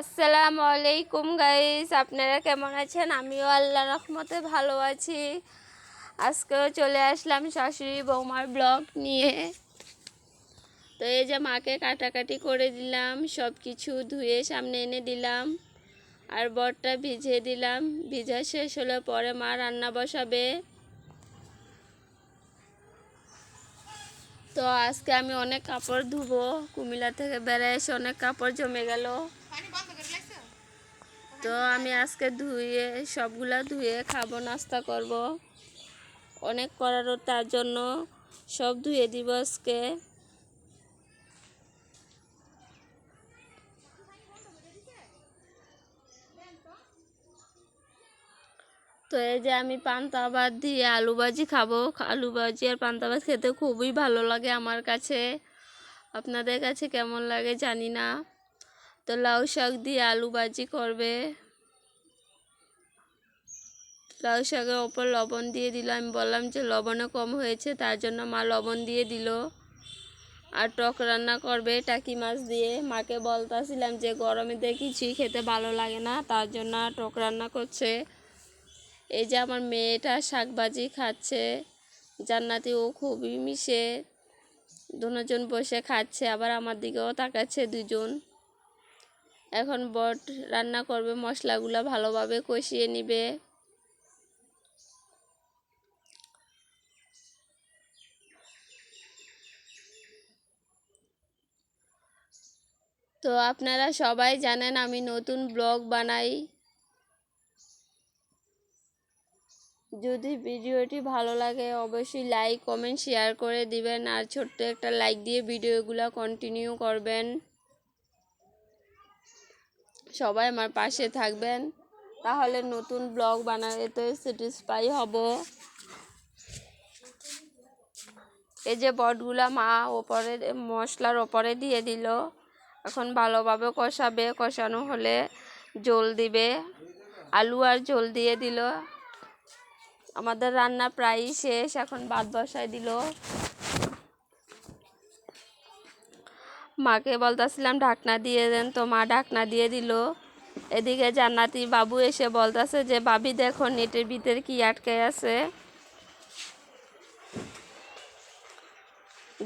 আসসালামু আলাইকুম গাইস আপনারা কেমন আছেন? আমিও আল্লাহ রহমতে ভালো আছি। আজকেও চলে আসলাম শাশুড়ি বৌমার ব্লগ নিয়ে। তো এই যে মাকে কাটাকাটি করে দিলাম সব কিছু ধুয়ে সামনে এনে দিলাম, আর বরটা ভিজিয়ে দিলাম। ভিজা শেষ হলে পরে মা রান্না বসাবে। তো আজকে আমি অনেক কাপড় ধুবো। কুমিল্লা থেকে বেড়ে এসে অনেক কাপড় জমে গেল। তো আমি আজকে ধুয়ে, সবগুলা ধুয়ে খাব, নাস্তা করব। অনেক করারও তার জন্য সব ধুয়ে দিব আজকে। তো এই যে আমি পান্তা ভাত দিয়ে আলু ভাজি খাব। আলু ভাজি আর পান্তা ভাত খেতে খুবই ভালো লাগে আমার কাছে। আপনাদের কাছে কেমন লাগে জানি না। তো লাউ শাক দিয়ে আলু ভাজি করবে। লাউ শাকের ওপর লবণ দিয়ে দিল। আমি বললাম যে লবণও কম হয়েছে, তার জন্য মা লবণ দিয়ে দিল। আর টক রান্না করবে টাকি মাছ দিয়ে। মাকে বলতাছিলাম যে গরমে কিছুই খেতে ভালো লাগে না, তার জন্য টক রান্না করছে। এই যে আমার মেয়েটা শাকভাজি খাচ্ছে। জান্নাতি ও খুবই মিশে। দুজন বসে খাচ্ছে, আবার আমার দিকেও তাকাচ্ছে দুজন। এখন বট রান্না করবে, মশলাগুলো ভালোভাবে কষিয়ে নিবে। তো আপনারা সবাই জানেন আমি নতুন ব্লগ বানাই। যদি ভিডিওটি ভালো লাগে অবশ্যই লাইক, কমেন্ট, শেয়ার করে দিবেন। আর ছোট্ট একটা লাইক দিয়ে ভিডিওগুলো কন্টিনিউ করবেন। সবাই আমার পাশে থাকবেন। তাহলে নতুন ব্লগ বানাতে স্যাটিসফাই হব। এই যে বটগুলা মা ওপরে, মশলার ওপরে দিয়ে দিল। এখন ভালোভাবে কষাবে। কষানো হলে জল দিবে। আলু আর জল দিয়ে দিল। আমাদের রান্না প্রায় শেষ। এখন ভাত বসায় দিল। মাকে বলতেছিলাম, ঢাকনা দিয়ে দেন তো, মা ঢাকনা দিয়ে দিল। এদিকে জান্নাতি বাবু এসে বলতেছে যে, ভাবি, দেখো, নেটের ভিতরে কি আটকে আছে?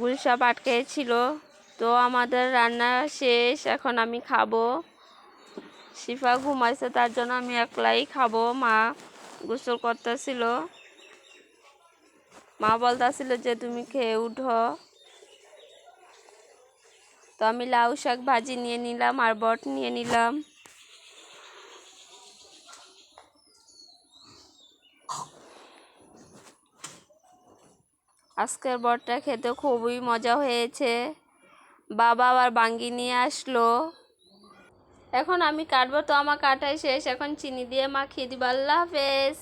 গুলসাপ আটকে ছিল তো আমাদের রান্না শেষ, এখন আমি খাব। শিফা ঘুমাইছে, তার জন্য আমি একলাই খাব, মা গোসল করতেছিল। মা বলতেছিল যে, তুমি খেয়ে উঠো। তো আমি লাউ শাক ভাজি নিয়ে নিলাম আর বট নিয়ে নিলাম। আজকের বটটা খেতে খুবই মজা হয়েছে। বাবা আবার বাঙ্গি নিয়ে আসলো। এখন আমি কাটবো, তো আমার কাটাই শেষ। এখন চিনি দিয়ে মাখিয়ে দিব। আল্লাহ হাফেজ।